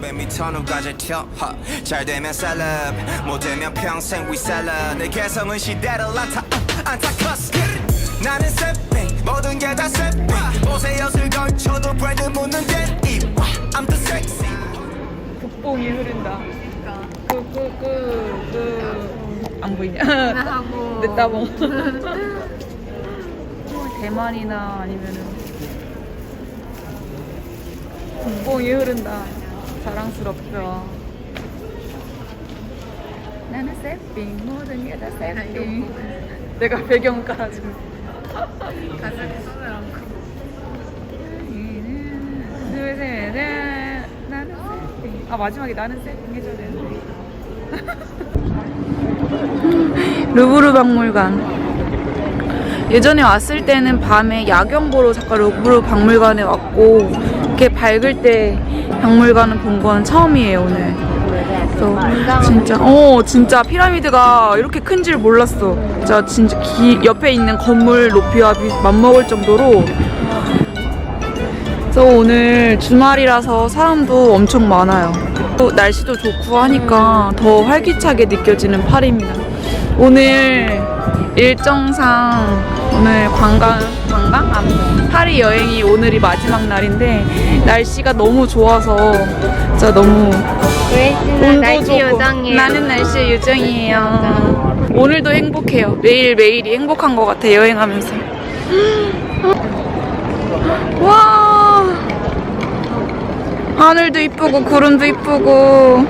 뱀이 터누가지 튀어. 잘 되면 셀럽 못 되면 평생 위셀러 내 개성은 시대를 안타 안타커스. 나는 세핑 모든 게 다 세핑. 옷에 엿을 걸쳐도 브랜드 묻는 데입. I'm the sexy. 국뽕이 흐른다. 그, 그, 그, 그, 안 보이냐? 하고. 내 따봉. 대만이나 아니면은. 국뽕이 흐른다. 자랑스럽죠. 나는 세핑, 모든 게다 세핑. 내가 배경 깔아주고. 가슴 손을 얹고 둘, 셋, 넷. 나는 세핑. 아, 마지막에 나는 세핑 해줘야 되는데. 루브르 박물관. 예전에 왔을 때는 밤에 야경 보러 잠깐 루브르 박물관에 왔고 이렇게 밝을 때 박물관을 본 건 처음이에요 오늘. 그래서 진짜 어 진짜 피라미드가 이렇게 큰 줄 몰랐어. 진짜 진짜 기, 옆에 있는 건물 높이와 비, 맞먹을 정도로. 그래서 오늘 주말이라서 사람도 엄청 많아요. 또 날씨도 좋고 하니까 더 활기차게 느껴지는 8입니다. 오늘 일정상 오늘 관광 관광 아, 파리 여행이 오늘이 마지막 날인데 날씨가 너무 좋아서 진짜 너무 그레이스는 날씨 요정이에요 나는 날씨 요정이에요. 오늘도 행복해요. 매일 매일이 행복한 것 같아 여행하면서. 와 하늘도 이쁘고 구름도 이쁘고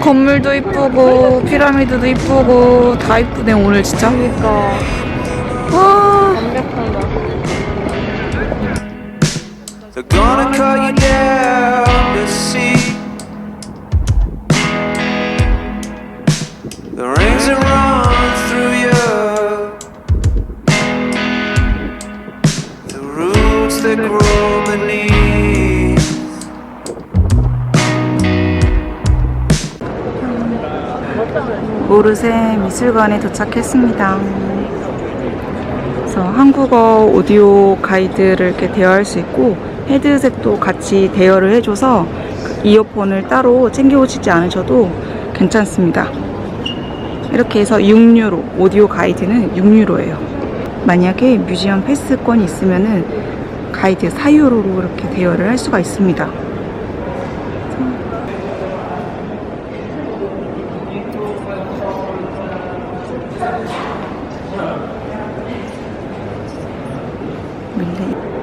건물도 이쁘고 피라미드도 이쁘고 다 이쁘네 오늘 진짜. 그러니까 와 완벽한 거 They're gonna cut you down to see the rings that run through you, the roots that grow beneath. 모르세 미술관에 도착했습니다. 그래서 한국어 오디오 가이드를 이렇게 대여할 수 있고 헤드셋도 같이 대여를 해줘서 그 이어폰을 따로 챙겨오시지 않으셔도 괜찮습니다. 이렇게 해서 6유로, 오디오 가이드는 6유로예요. 만약에 뮤지엄 패스권이 있으면은 가이드 4유로로 이렇게 대여를 할 수가 있습니다. 밀레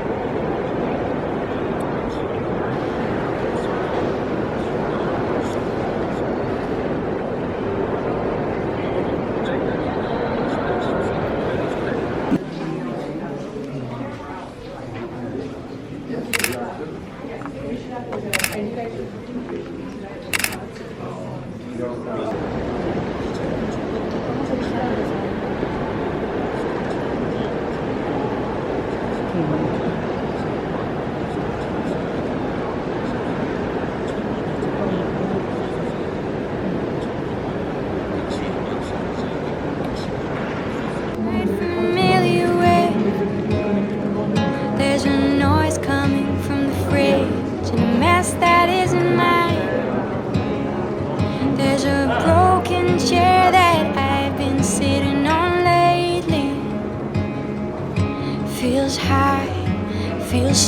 Obrigado.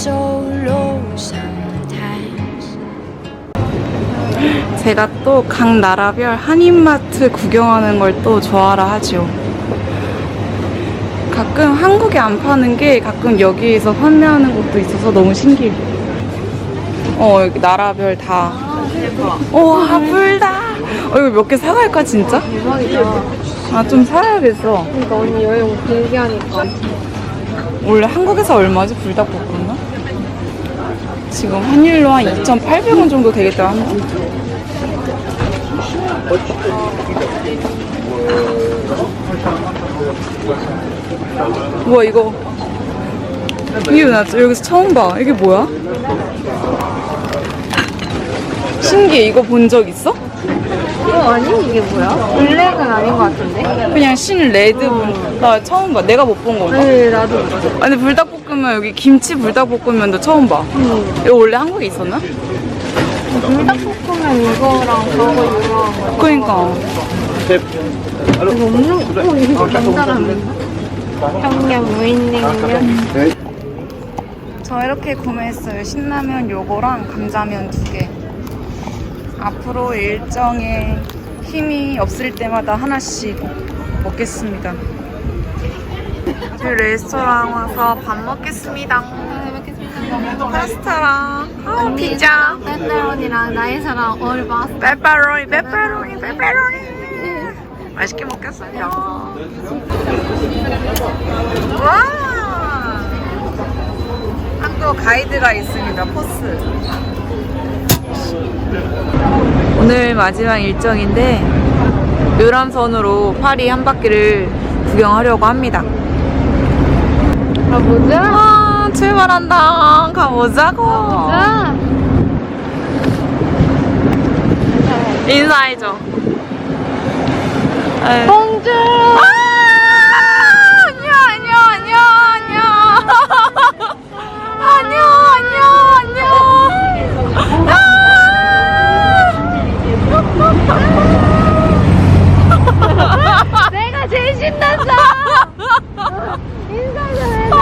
So low sometimes. 제가 또 각 나라별 한인마트 구경하는 걸 또 좋아라 하죠. 가끔 한국에 안 파는 게 가끔 여기에서 판매하는 것도 있어서 너무 신기해. 어, 여기 나라별 다. 우와, 불다! 어, 이거 몇 개 사갈까, 진짜? 대박이다 아, 좀 사야겠어. 그러니까 언니 여행 길게 하니까 원래 한국에서 얼마지? 불닭볶음면? 지금 환율로 한 2,800원 정도 되겠다. 한 번. 우와 이거 이거 나 여기서 처음 봐. 이게 뭐야? 신기해. 이거 본 적 있어? 이거 아니? 이게 뭐야? 블랙은 아닌 것 같은데? 그냥 신 레드 불. 나 처음 봐. 내가 못 본 건가? 네 나도 아니 불닭볶음면 여기 김치 불닭볶음면도 처음 봐. 이거 원래 한국에 있었나? 불닭볶음면 이거랑 저거 거. 그러니까. 이거 없는, 어, 이거 남자라면서? 평양 무인냉면. 저 이렇게 구매했어요. 신라면 요거랑 감자면 두 개. 앞으로 일정에 힘이 없을 때마다 하나씩 먹겠습니다. 저희 레스토랑 와서 밥 먹겠습니다. 파스타랑 아, 피자. 페페로니랑 나이사랑 얼바. 페퍼로니, 페퍼로니, 페퍼로니. 맛있게 먹겠어요. 와! 한국 가이드가 있습니다. 코스. 오늘 마지막 일정인데 유람선으로 파리 한 바퀴를 구경하려고 합니다. 가보자. 아, 출발한다. 가보자고. 자. 인사해줘. 봉주! 아! 안녕, 안녕, 안녕, 안녕. 안녕, 안녕, 안녕. 아! 내가 제일 신난다! 인사 좀 해줘!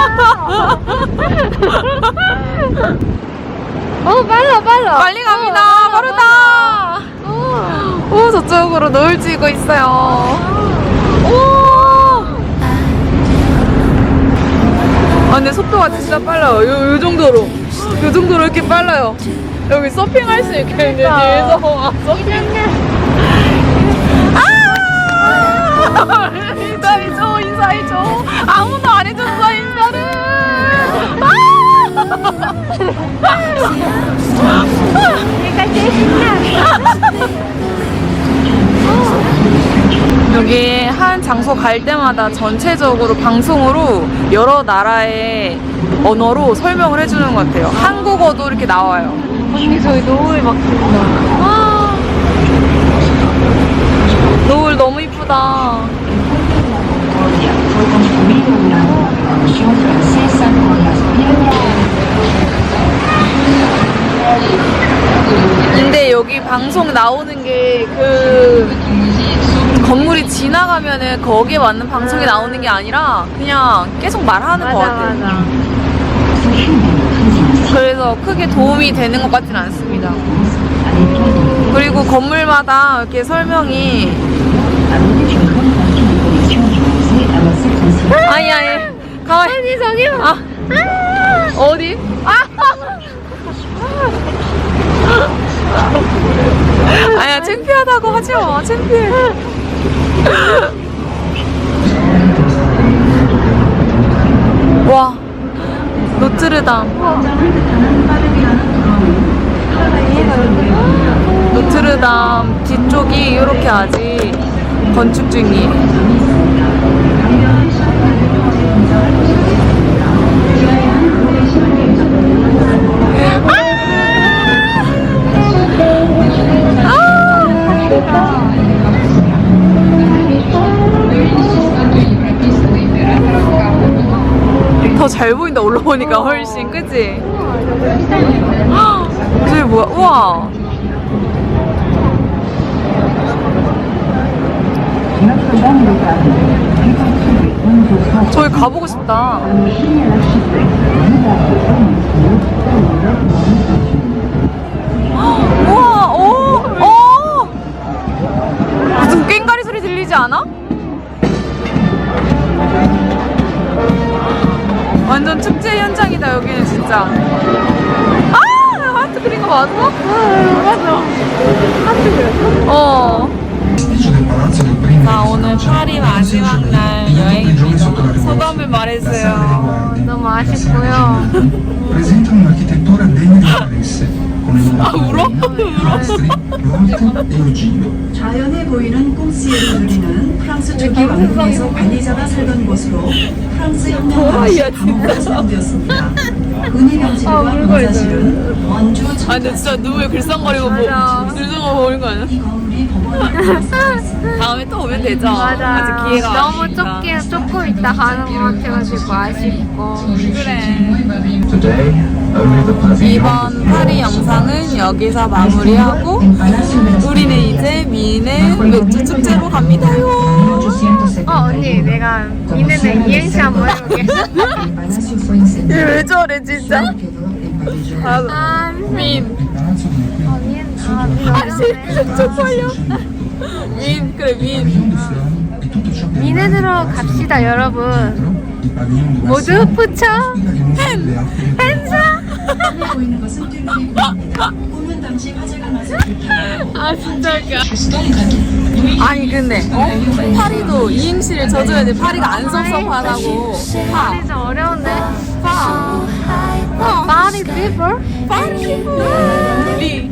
어, 빨라, 빨라! 빨리 갑니다. 어, 빠르다. 어. 오, 저쪽으로 노을 지고 있어요. 오! 아, 근데 속도가 진짜 빨라요. 요, 요 정도로. 요 정도로 이렇게 빨라요. 여기 서핑할 수 있겠는데, 뒤에서 와서. 아! 인사해줘, 인사해줘. 내가 제일 신나! 여기 한 장소 갈 때마다 전체적으로 방송으로 여러 나라의 언어로 설명을 해주는 것 같아요. 한국어도 이렇게 나와요. 언니, 저희 노을 막. 와, 노을 너무 이쁘다. 근데 여기 방송 나오는 게 그 건물이 지나가면은 거기에 맞는 방송이 나오는 게 아니라 그냥 계속 말하는 것 같아요. 그래서 크게 도움이 되는 것 같진 않습니다. 그리고 건물마다 이렇게 설명이 아니 아니 가만히 저기 봐! 아 어디? 아! 아니야 창피하다고 하지 마 창피해. 와 노트르담. 노트르담 뒤쪽이 이렇게 아직 건축 중이에요 보인다 올라오니까 훨씬 그치? 헉, 저기 뭐야? 우와! 저기 가보고 싶다 진짜 아 하트 그린 거 맞아? 맞아 하트 그렸어? 어 나 오늘 파리 마지막 날 여행입니다 소감을 말해주세요 너무 아쉽고요. il 울어? ogive. 자연에 보이는 꽁시에를 누리는 프랑스 초기 왕궁에서 관리자가 살던 곳으로 프랑스 혁명 당시 감옥으로 사용되었습니다. 은희 병실과 공사실은 원주 아 근데 진짜 눈물 글썽거리고 뭐, 글썽거리고 보는 거 아니야? 다음에 또 오면 되죠. 맞아. 아직 기회가 너무 많으니까. 좁게 조금 있다 가는 것 같아가지고 아쉽고. 그래. 이번 파리 영상은 여기서 마무리하고 우리는 이제 미네 맥주 축제로 갑니다요. 어 언니 내가 미네는 이행시 한번 해볼게. 왜 저래 진짜? 아, 민. 아 민, 아 민. 어려운데. 쪽팔려. 민 그래 민. di tutto ciò che 미네으로 갑시다 여러분. 모두 붙여. 보이는 것은 당시 났을 때아 진짜 웃겨. 아니 근데 어? 파리도 이행시를 져줘야지 파리가 안 섭섭하다고. 파. 좀 어려운데. 파. 어. 파리 피플? 파리. 리.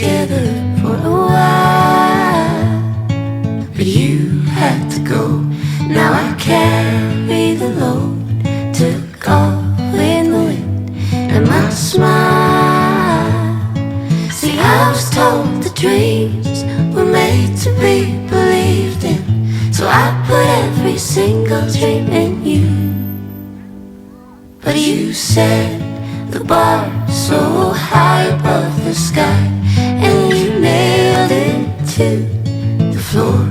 together for a while. But you had to go. Now I carry the load. Took off in the wind, and my smile. See, I was told the dreams were made to be believed in. So I put every single dream in you. But you set the bar so high above the sky, to the floor.